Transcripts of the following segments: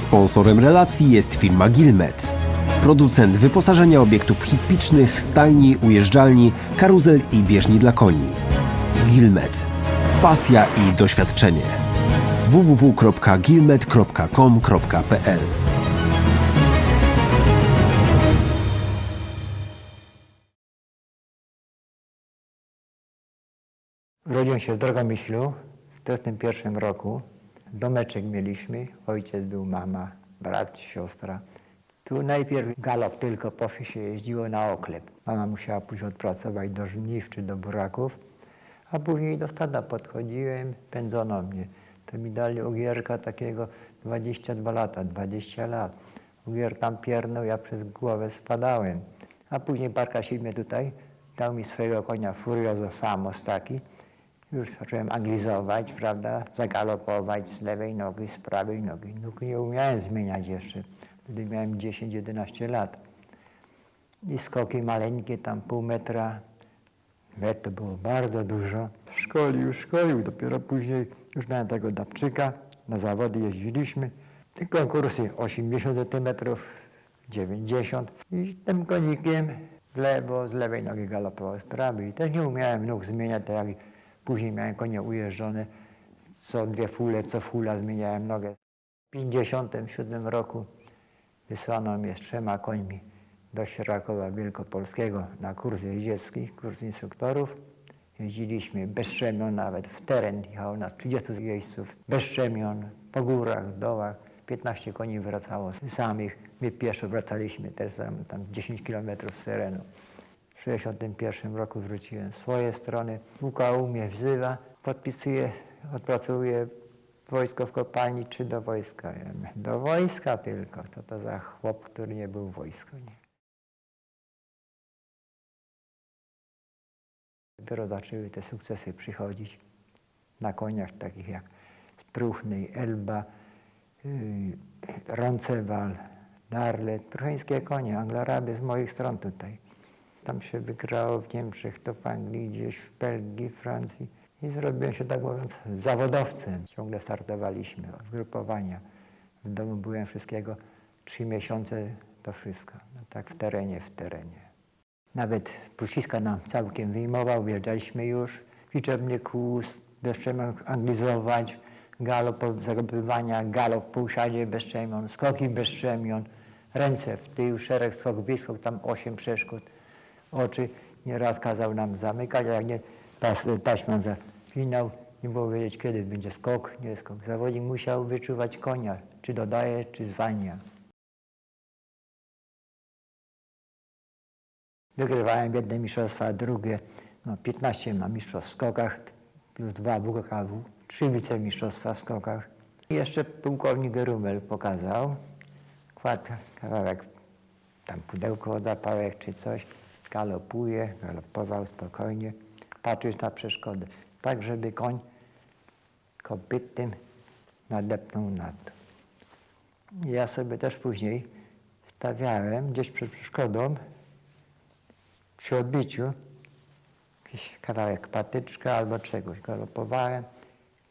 Sponsorem relacji jest firma Gilmet. Producent wyposażenia obiektów hippicznych, stajni, ujeżdżalni, karuzel i bieżni dla koni. Gilmet. Pasja i doświadczenie. www.gilmet.com.pl Urodziłem się w Drogomyślu w 1941 roku. Domeczek mieliśmy. Ojciec był, mama, brat, siostra. Tu najpierw galop tylko po się jeździło na oklep. Mama musiała pójść odpracować do żniw czy do buraków, a później do stada podchodziłem, pędzono mnie. To mi dali ogierka takiego 22 lata, 20 lat. Ogier tam piernął, ja przez głowę spadałem. A później Barkasi mnie tutaj dał mi swojego konia Furioso Famos taki. Już zacząłem anglizować, prawda, zagalopować z lewej nogi, z prawej nogi. Nóg nie umiałem zmieniać jeszcze. Wtedy miałem 10-11 lat. I skoki maleńkie, tam pół metra. Metr to było bardzo dużo. Szkolił, szkolił. Dopiero później już na tego dapczyka, na zawody jeździliśmy. Te konkursy 80 cm, 90 i tym konikiem w lewo, z lewej nogi galopował z prawej. Też nie umiałem nóg zmieniać, tak jak później miałem konie ujeżdżone. Co dwie fule, co fula zmieniałem nogę. W 57 roku wysłano mnie z trzema końmi do Sierrakowa Wielkopolskiego na kurs jeździecki, kurs instruktorów. Jeździliśmy bez szczemion, nawet w teren jechało nas 30 jeźdźców, bez szczemion, po górach, dołach. 15 koni wracało samych, my pieszo wracaliśmy też tam, tam 10 kilometrów z terenu. W 1961 roku wróciłem z swojej strony. WKU mnie wzywa, podpisuję, odpracuję wojsko w kopalni czy do wojska. Do wojska tylko. To to za chłop, który nie był w wojsku. Nie. Dopiero zaczęły te sukcesy przychodzić na koniach takich jak Spruchny, Elba, yy, Roncewal, Darlet, trocheńskie konie, Anglaraby z moich stron tutaj. Tam się wygrało w Niemczech, to w Anglii, gdzieś w Belgii, Francji. I zrobiłem się, tak mówiąc, zawodowcem. Ciągle startowaliśmy zgrupowania. W domu byłem wszystkiego trzy miesiące, to wszystko. No tak w terenie, w terenie. Nawet Puściska nam całkiem wyjmował, wjeżdżaliśmy już. Liczebny kłus, bez szczemion anglizować, galop zagrywania, galop w półsiadzie bez szczemion, skoki bez szczemion, ręce w tył, szereg skok, wyskok, tam osiem przeszkód. Oczy nieraz kazał nam zamykać, a jak nie, tas, taśmą zawinął, nie było wiedzieć kiedy będzie skok, nie skok. Zawodnik musiał wyczuwać konia, czy dodaje, czy zwalnia. Wygrywałem jedne mistrzostwa, drugie, no 15 na mistrzostw w skokach, plus dwa WKKW, trzy wicemistrzostwa w skokach. I jeszcze pułkownik Rumel pokazał, kładł kawałek, tam pudełko od zapałek czy coś, galopuje, galopował spokojnie, patrzysz na przeszkodę, tak żeby koń kopytym nadepnął na to. Ja sobie też później stawiałem gdzieś przed przeszkodą, przy odbiciu, jakiś kawałek patyczka albo czegoś, galopowałem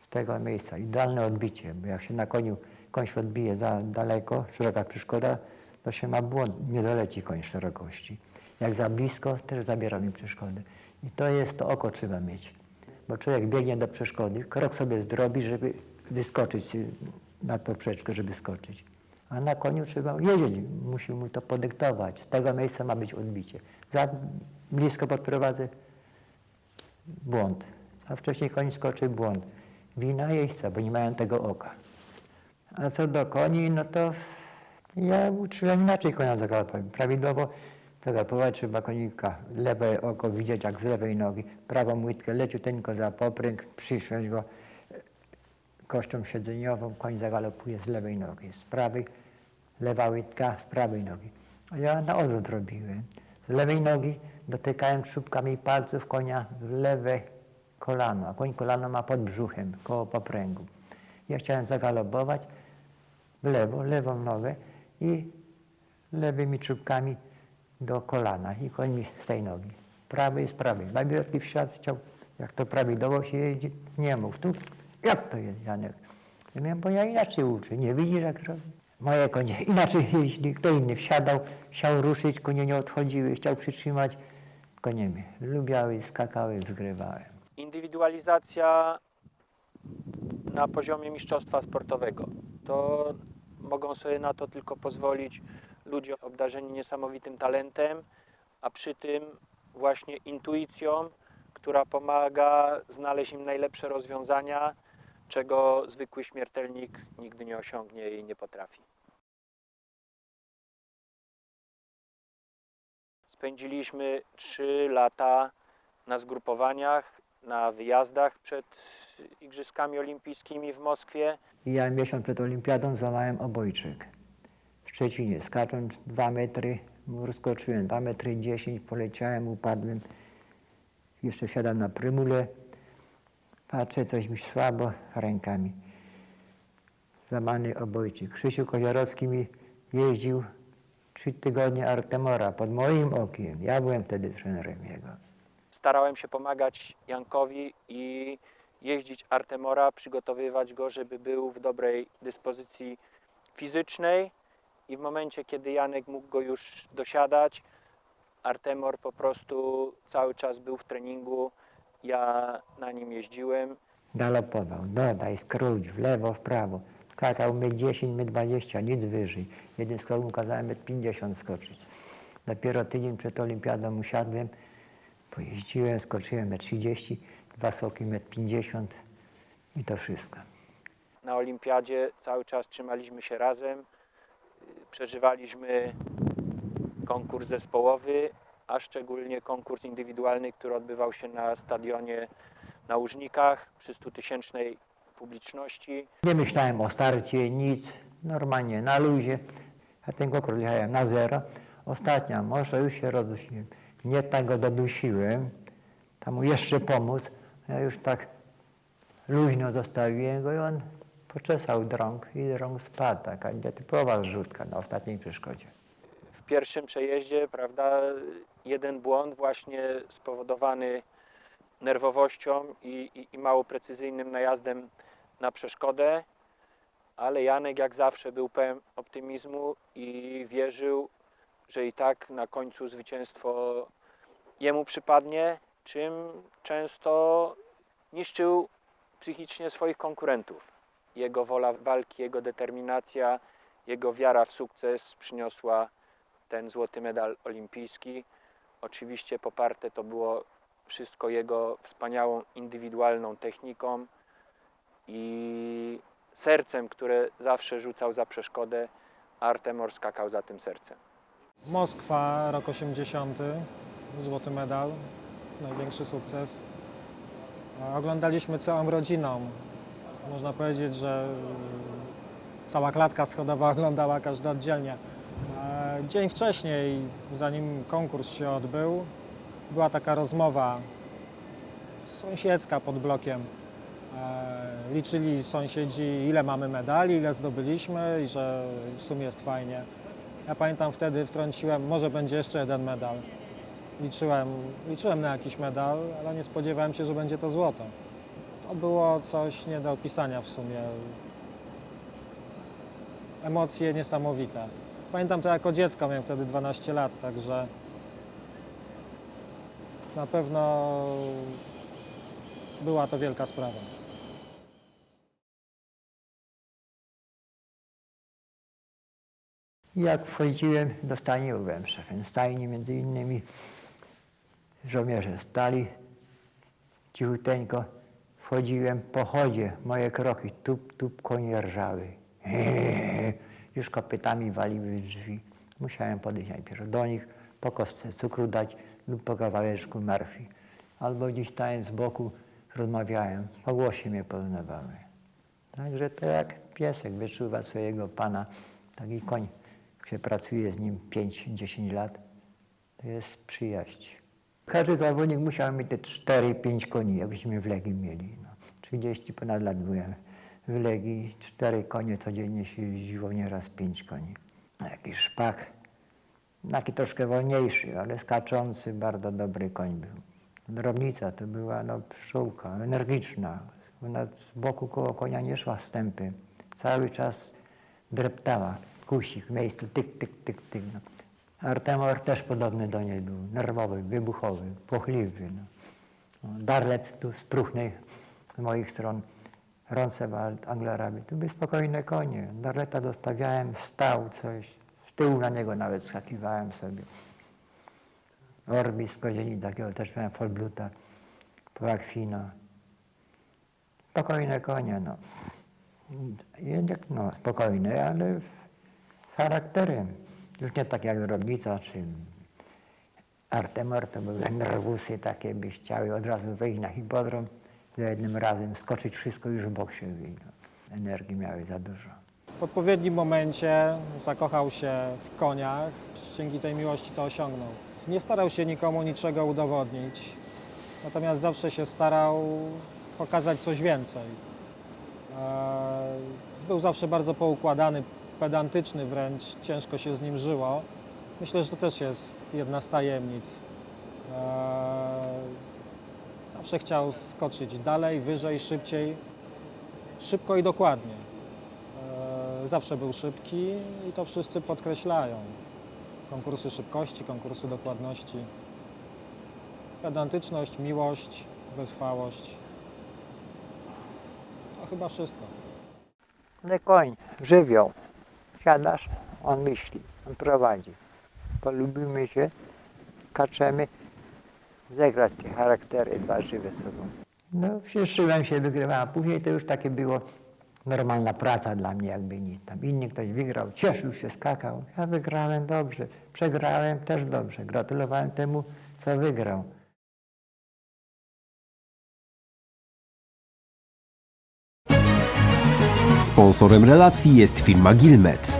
z tego miejsca. Idealne odbicie, bo jak się na koniu, koń się odbije za daleko, szeroka przeszkoda, to się ma błąd, nie doleci koń szerokości. Jak za blisko, też zabiera mi przeszkody. I to jest, to oko trzeba mieć. Bo człowiek biegnie do przeszkody, krok sobie zdrobi, żeby wyskoczyć y, na poprzeczkę, żeby skoczyć. A na koniu trzeba jeździć, musi mu to podyktować. Z tego miejsca ma być odbicie. Za blisko podprowadzę, błąd. A wcześniej koń skoczy, błąd. Wina jeźdźca, bo nie mają tego oka. A co do koni, no to ja uczyłem inaczej konia zagalopować. Prawidłowo zagalopować trzeba konika. Lewe oko widzieć jak z lewej nogi. Prawą łydkę leciuteńko za popręg, przyszłeś go kością siedzeniową, koń zagalopuje z lewej nogi, z prawej, lewa łydka z prawej nogi. A ja na odwrót robiłem. Z lewej nogi dotykałem czubkami palców konia w lewe kolano, a koń kolano ma pod brzuchem, koło popręgu. Ja chciałem zagalopować w lewo, lewą nogę i lewymi czubkami do kolana i koń mi z tej nogi. Prawej z prawej. Babirotki w świat chciał, jak to prawidłowo się jeździ, nie mów. Tu, jak to jest, Janek? Ja mówię, bo ja inaczej uczę, nie widzisz jak robię. Moje konie, inaczej jeśli kto inny wsiadał, chciał ruszyć, konie nie odchodziły, chciał przytrzymać, konie mnie lubiały, skakały, wygrywałem. Indywidualizacja na poziomie mistrzostwa sportowego. To mogą sobie na to tylko pozwolić ludzie obdarzeni niesamowitym talentem, a przy tym właśnie intuicją, która pomaga znaleźć im najlepsze rozwiązania, czego zwykły śmiertelnik nigdy nie osiągnie i nie potrafi. Spędziliśmy 3 lata na zgrupowaniach, na wyjazdach przed Igrzyskami Olimpijskimi w Moskwie. Ja miesiąc przed olimpiadą złamałem obojczyk. W Szczecinie skacząc dwa metry, rozkoczyłem dwa metry 10, poleciałem, upadłem. Jeszcze wsiadam na prymulę, patrzę, coś mi słabo rękami. Złamany obojczyk. Krzysiu Koziorowski mi jeździł trzy tygodnie Artemora pod moim okiem. Ja byłem wtedy trenerem jego. Starałem się pomagać Jankowi i jeździć Artemora, przygotowywać go, żeby był w dobrej dyspozycji fizycznej. I w momencie, kiedy Janek mógł go już dosiadać, Artemor po prostu cały czas był w treningu. Ja na nim jeździłem. Galopował, dodaj, skróć, w lewo, w prawo. Skakał my 10, my 20, nic wyżej. Jeden skok mu kazałem metr 50 skoczyć. Dopiero tydzień przed olimpiadą usiadłem, pojeździłem, skoczyłem metr 30, dwa skoki metr 50 i to wszystko. na olimpiadzie cały czas trzymaliśmy się razem, przeżywaliśmy konkurs zespołowy, a szczególnie konkurs indywidualny, który odbywał się na stadionie na Łużnikach przy 100-tysięcznej publiczności. Nie myślałem o starcie, nic, normalnie na luzie. A ten konkurs jechałem na zero. Ostatnia, może już się rozusiłem. Nie tak go dodusiłem, tam mu jeszcze pomóc. Ja już tak luźno zostawiłem go i on poczesał drąg i drąg spadł. Taka nietypowa zrzutka na ostatniej przeszkodzie. W pierwszym przejeździe, prawda, jeden błąd właśnie spowodowany nerwowością i, i, i mało precyzyjnym najazdem na przeszkodę, ale Janek jak zawsze był pełen optymizmu i wierzył, że i tak na końcu zwycięstwo jemu przypadnie, czym często niszczył psychicznie swoich konkurentów. Jego wola walki, jego determinacja, jego wiara w sukces przyniosła ten złoty medal olimpijski. Oczywiście poparte to było wszystko jego wspaniałą indywidualną techniką i sercem, które zawsze rzucał za przeszkodę, Artemor skakał za tym sercem. Moskwa, rok 80, złoty medal, największy sukces. Oglądaliśmy całą rodziną. Można powiedzieć, że y, cała klatka schodowa oglądała każdy oddzielnie. E, Dzień wcześniej, zanim konkurs się odbył, była taka rozmowa sąsiedzka pod blokiem. E, Liczyli sąsiedzi, ile mamy medali, ile zdobyliśmy i że w sumie jest fajnie. Ja pamiętam wtedy wtrąciłem, może będzie jeszcze jeden medal. Liczyłem, liczyłem na jakiś medal, ale nie spodziewałem się, że będzie to złoto. To było coś nie do opisania w sumie. Emocje niesamowite. Pamiętam to jako dziecko, miałem wtedy 12 lat, także na pewno była to wielka sprawa. Jak wchodziłem do stajni, byłem szefem stajni, między innymi żołnierze stali, cichuteńko wchodziłem po chodzie, moje kroki, tup, tup, konie rżały. Już kopytami waliły drzwi. Musiałem podejść najpierw do nich, po kostce cukru dać lub po kawałeczku marfi. Albo gdzieś stając z boku rozmawiałem, po głosie mnie poznawały. Także to jak piesek wyczuwa swojego pana, taki koń, się pracuje z nim 5-10 lat, to jest przyjaźń. Każdy zawodnik musiał mieć te 4-5 koni, jakbyśmy w Legii mieli. No. 30 ponad lat byłem w Legii, 4 konie codziennie się jeździło, nieraz 5 koni. Jakiś szpak, taki troszkę wolniejszy, ale skaczący, bardzo dobry koń był. Drobnica to była no, pszczółka, energiczna. Ona z boku koło konia nie szła wstępy. Cały czas dreptała, kusik w miejscu, tyk, tyk, tyk, tyk. No. Artemor też podobny do niej był, nerwowy, wybuchowy, płochliwy. No. Darlet tu z moich stron, Roncewald, Anglarabi, to były spokojne konie. Darleta dostawiałem, stał coś, z tyłu na niego nawet skakiwałem sobie. Orbi z kozieni takiego też miałem Folbluta, Poakwino. Spokojne konie, no. Jednak, no, spokojne, ale z charakterem. Już nie tak jak Robica czy Artemor, to były nerwusy takie, byś chciały od razu wejść na hipodrom, za jednym razem skoczyć wszystko już w bok się wyjść. No. Energii miały za dużo. W odpowiednim momencie zakochał się w koniach, dzięki tej miłości to osiągnął. Nie starał się nikomu niczego udowodnić, natomiast zawsze się starał pokazać coś więcej. E, Był zawsze bardzo poukładany, pedantyczny wręcz, ciężko się z nim żyło. Myślę, że to też jest jedna z tajemnic. E, Zawsze chciał skoczyć dalej, wyżej, szybciej, szybko i dokładnie. E, Zawsze był szybki i to wszyscy podkreślają. Konkursy szybkości, konkursy dokładności. Pedantyczność, miłość, wytrwałość. To chyba wszystko. Ale koń, żywioł. Siadasz, on myśli, on prowadzi. Polubimy się, kaczemy, zegrać te charaktery dwa żywe sobą. No, cieszyłem się, wygrywałem, później to już takie było normalna praca dla mnie, jakby nic. Tam inni ktoś wygrał, cieszył się, skakał. Ja wygrałem dobrze, przegrałem też dobrze. Gratulowałem temu, co wygrał. Sponsorem relacji jest firma Gilmet.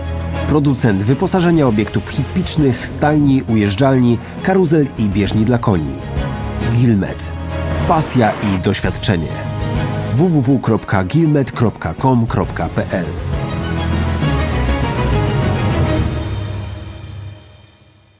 Producent wyposażenia obiektów hippicznych, stajni, ujeżdżalni, karuzel i bieżni dla koni. Gilmet. Pasja i doświadczenie. www.gilmet.com.pl